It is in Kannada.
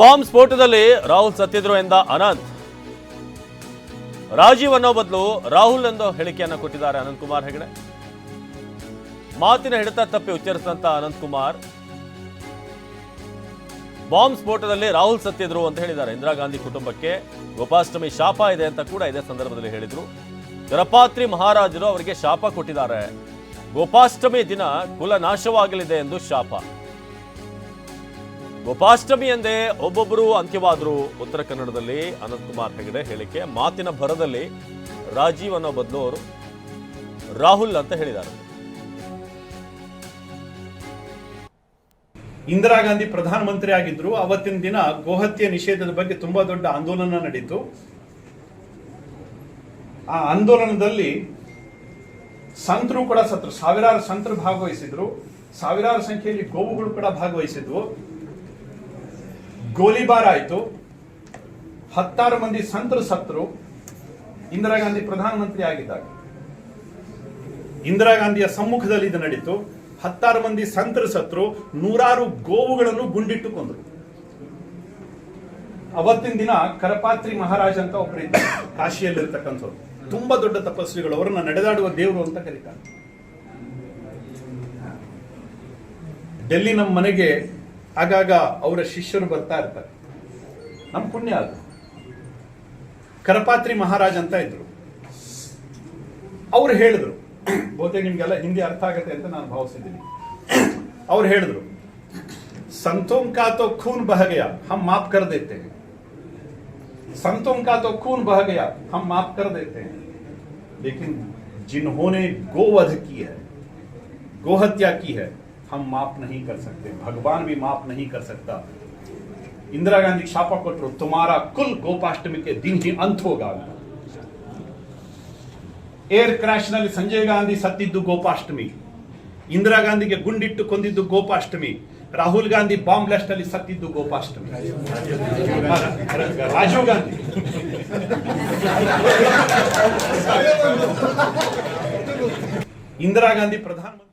ಬಾಂಬ್ ಸ್ಫೋಟದಲ್ಲಿ ರಾಹುಲ್ ಸತ್ತಿದ್ರು ಎಂದ ಅನಂತ್. ರಾಜೀವ್ ಅನ್ನೋ ಬದಲು ರಾಹುಲ್ ಎಂದು ಹೇಳಿಕೆಯನ್ನ ಕೊಟ್ಟಿದ್ದಾರೆ ಅನಂತ್ ಕುಮಾರ್ ಹೆಗಡೆ. ಮಾತಿನ ಹಿಡಿತ ತಪ್ಪಿ ಉಚ್ಚರಿಸಿದಂತ ಅನಂತ್ ಕುಮಾರ್. ಬಾಂಬ್ ಸ್ಫೋಟದಲ್ಲಿ ರಾಹುಲ್ ಸತ್ತಿದ್ರು ಅಂತ ಹೇಳಿದ್ದಾರೆ. ಇಂದಿರಾ ಗಾಂಧಿ ಕುಟುಂಬಕ್ಕೆ ಗೋಪಾಷ್ಟಮಿ ಶಾಪ ಇದೆ ಅಂತ ಕೂಡ ಇದೇ ಸಂದರ್ಭದಲ್ಲಿ ಹೇಳಿದ್ರು. ಗರಪಾತ್ರಿ ಮಹಾರಾಜರು ಅವರಿಗೆ ಶಾಪ ಕೊಟ್ಟಿದ್ದಾರೆ. ಗೋಪಾಷ್ಟಮಿ ದಿನ ಕುಲ ನಾಶವಾಗಲಿದೆ ಎಂದು ಶಾಪ. ಗೋಪಾಷ್ಟಮಿ ಎಂದೇ ಒಬ್ಬೊಬ್ಬರು ಅಂತ್ಯವಾದರು. ಉತ್ತರ ಕನ್ನಡದಲ್ಲಿ ಅನಂತಕುಮಾರ್ ಹೆಗಡೆ ಹೇಳಿಕೆ, ಮಾತಿನ ಭರದಲ್ಲಿ ರಾಜೀವ್ ಅನ್ನೋ ಬದಲು ಅವರು ರಾಹುಲ್ ಅಂತ ಹೇಳಿದ್ದಾರೆ. ಇಂದಿರಾ ಗಾಂಧಿ ಪ್ರಧಾನಮಂತ್ರಿ ಆಗಿದ್ರು. ಅವತ್ತಿನ ದಿನ ಗೋಹತ್ಯೆ ನಿಷೇಧದ ಬಗ್ಗೆ ತುಂಬಾ ದೊಡ್ಡ ಆಂದೋಲನ ನಡೀತು. ಆ ಆಂದೋಲನದಲ್ಲಿ ಸಂತರು ಕೂಡ ಸತ್ರು, ಸಾವಿರಾರು ಸಂತರು ಭಾಗವಹಿಸಿದ್ರು. ಸಾವಿರಾರು ಸಂಖ್ಯೆಯಲ್ಲಿ ಗೋವುಗಳು ಕೂಡ ಭಾಗವಹಿಸಿದ್ವು. ಗೋಲಿಬಾರ್ ಆಯಿತು. ಹತ್ತಾರು ಮಂದಿ ಸಂತರು ಸತ್ರು ಇಂದಿರಾ ಗಾಂಧಿ ಪ್ರಧಾನಮಂತ್ರಿ ಆಗಿದ್ದಾಗ. ಇಂದಿರಾ ಗಾಂಧಿಯ ಸಮ್ಮುಖದಲ್ಲಿ ಇದು ನಡೀತು. ಹತ್ತಾರು ಮಂದಿ ಸಂತರು ಸತ್ರು ನೂರಾರು ಗೋವುಗಳನ್ನು ಗುಂಡಿಟ್ಟು ಕೊಂದರು ಅವತ್ತಿನ ದಿನ ಕರಪಾತ್ರಿ ಮಹಾರಾಜ ಅಂತ ಒಬ್ಬರು ಇದ್ದಾರೆ ಕಾಶಿಯಲ್ಲಿರ್ತಕ್ಕಂಥವ್ರು. ತುಂಬಾ ದೊಡ್ಡ ತಪಸ್ವಿಗಳು. ಅವರನ್ನ ನಡೆದಾಡುವ ದೇವರು ಅಂತ ಕರೀತಾರೆ. ಡೆಲ್ಲಿ ನಮ್ಮ ಮನೆಗೆ ಆಗಾಗ ಅವರ ಶಿಷ್ಯರು ಬರ್ತಾ ಇರ್ತಾರೆ ನಮ್ಮ ಪುಣ್ಯ ಅದು ಕರಪಾತ್ರಿ ಮಹಾರಾಜ್ ಅಂತ ಇದ್ರು ಅವ್ರು ಹೇಳಿದ್ರು ಬಹುತೇಕ ನಿಮ್ಗೆಲ್ಲ ಹಿಂದಿ ಅರ್ಥ ಆಗತ್ತೆ ಅಂತ ನಾನು ಭಾವಿಸಿದ್ದೀನಿ ಅವ್ರು ಹೇಳಿದ್ರು संतों का तो खून बह गया हम माफ कर देते हैं संतों का तो खून बह गया हम माफ कर देते हैं लेकिन जिन्होंने गोवध की है गोहत्या की है हम माफ नहीं कर सकते भगवान भी माफ नहीं कर सकता इंदिरा गांधी शापा ಕೊಟ್ಟರು तुम्हारा कुल गोपाष्टमी के दिन ही अंत होगा ಅಂತ. ಏರ್ ಕ್ರಾಶ್ ನಲ್ಲಿ ಸಂಜಯ್ ಗಾಂಧಿ ಸತ್ತಿದ್ದು ಗೋಪಾಷ್ಟಮಿ ಇಂದಿರಾ ಗಾಂಧಿಗೆ ಗುಂಡಿಟ್ಟು ಕೊಂದಿದ್ದು ಗೋಪಾಷ್ಟಮಿ ರಾಹುಲ್ ಗಾಂಧಿ ಬಾಂಬ್ ಬ್ಲಾಸ್ಟ್ ಅಲ್ಲಿ ಸತ್ತಿದ್ದು ಗೋಪಾಷ್ಟಮಿ ರಾಜೀವ್ ಗಾಂಧಿ ಇಂದಿರಾ ಗಾಂಧಿ ಪ್ರಧಾನಮಂತ್ರಿ